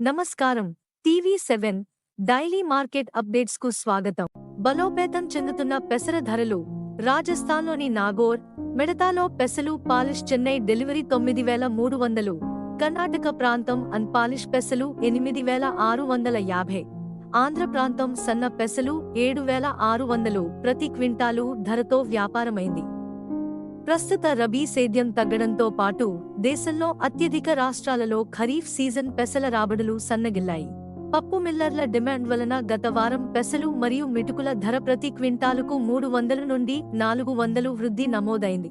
నమస్కారం. TV seven daily market అప్డేట్స్కు స్వాగతం. బలోపేతం చెందుతున్న పెసర ధరలు. రాజస్థాన్లోని నాగోర్ మిడతాలో పెసలు పాలిష్ చెన్నై డెలివరీ తొమ్మిది వేల మూడు వందలు. కర్ణాటక ప్రాంతం అన్ పాలిష్ పెసలు ఎనిమిది వేల ఆరు వందల యాభై. ఆంధ్ర ప్రాంతం సన్న పెసలు ఏడు వేల ఆరు వందలు. ప్రతి క్వింటాలు ధరతో వ్యాపారమైంది. ప్రస్తుత రబీ సేద్యం తగ్గడంతో పాటు దేశంలో అత్యధిక రాష్ట్రాలలో ఖరీఫ్ సీజన్ పెసల రాబడులు సన్నగిల్లాయి. పప్పు మిల్లర్ల డిమాండ్ వలన గత వారం పెసలు మరియు మిటుకుల ధర ప్రతి క్వింటాలుకు మూడు వందల నుండి నాలుగు వందలు వృద్ధి నమోదైంది.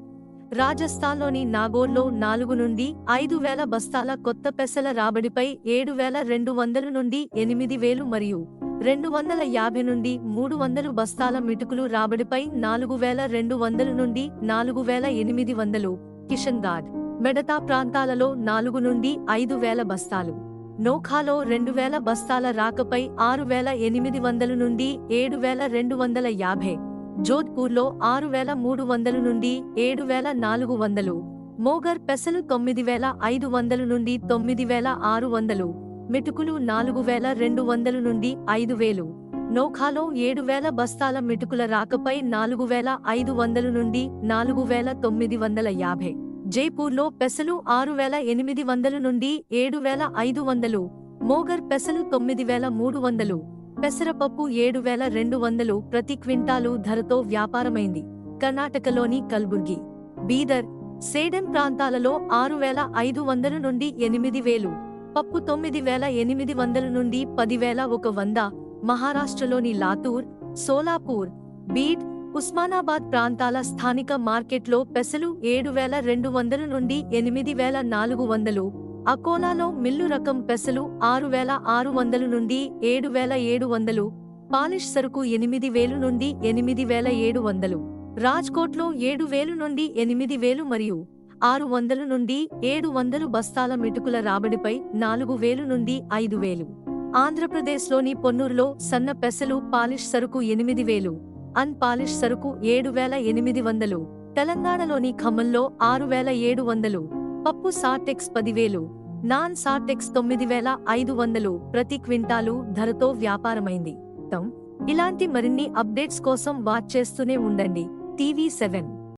రాజస్థాన్లోని నాగోర్లో నాలుగు నుండి ఐదు వేల బస్తాల కొత్త పెసల రాబడిపై ఏడు వేల రెండు వందల నుండి ఎనిమిది వేలు మరియు రెండు వందల యాభై నుండి మూడు వందలు బస్తాల మిటుకులు రాబడిపై నాలుగు వేల రెండు వందల నుండి నాలుగు వేల ఎనిమిది వందలు. కిషన్గాడ్ మెడతా ప్రాంతాలలో నాలుగు నుండి ఐదు వేల బస్తాలు. నోఖాలో రెండు వేల బస్తాల రాకపై ఆరు వేల ఎనిమిది వందల నుండి ఏడు వేల రెండు వందల యాభై. జోధ్పూర్లో ఆరు వేల మూడు వందల నుండి ఏడు వేల నాలుగు వందలు. మోగర్ పెసలు తొమ్మిది వేల ఐదు వందల నుండి తొమ్మిది వేల ఆరు వందలు. మిటుకులు నాలుగు వేల రెండు వందలు నుండి ఐదు వేలు. నోఖాలో ఏడు వేల బస్తాల మిటుకుల రాకపై నాలుగు వేల ఐదు వందలు నుండి నాలుగు వేల తొమ్మిది వందల యాభై. జైపూర్లో పెసలు ఆరు వేల ఎనిమిది వందల నుండి ఏడు వేల ఐదు వందలు. మోగర్ పెసలు తొమ్మిది వేల మూడు వందలు. పెసరపప్పు ఏడు వేల రెండు వందలు ప్రతి క్వింటాలు ధరతో వ్యాపారమైంది. కర్ణాటకలోని కల్బుర్గి. బీదర్. సేడెం ప్రాంతాలలో ఆరు వేల ఐదు వందల నుండి ఎనిమిది వేలు. పప్పు తొమ్మిది వేల ఎనిమిది వందల నుండి పదివేల ఒక వంద మహారాష్ట్రలోని లాతూర్ సోలాపూర్ బీడ్ ఉస్మానాబాద్ ప్రాంతాల స్థానిక మార్కెట్లో పెసలు ఏడు వేల రెండు వందల నుండి ఎనిమిది వేల నాలుగు వందలు అకోలాలో మిల్లు రకం పెసలు ఆరు వేల ఆరు వందల నుండి ఏడు వేల ఏడు వందలు పాలిష్ సరుకు ఎనిమిది వేలు నుండి ఎనిమిది వేల ఏడు వందలు రాజ్కోట్లో ఏడు వేలు నుండి ఎనిమిది వేలు మరియు ఆరు వందల నుండి ఏడు వందలు బస్తాల మిటుకుల రాబడిపై నాలుగు వేలు నుండి ఐదు వేలు. ఆంధ్రప్రదేశ్లోని పొన్నూరులో సన్న పెసలు పాలిష్ సరుకు ఎనిమిది వేలు. అన్ పాలిష్ సరుకు ఏడు వేల ఎనిమిది వందలు. తెలంగాణలోని ఖమ్మంలో ఆరు వేల ఏడు వందలు. పప్పు సాటెక్స్ పదివేలు నాన్ సాటెక్స్ తొమ్మిది వేల ఐదు వందలు. ప్రతి క్వింటాలు ధరతో వ్యాపారమైంది. ఇలాంటి మరిన్ని అప్డేట్స్ కోసం వాచ్ చేస్తూనే ఉండండి. TV seven.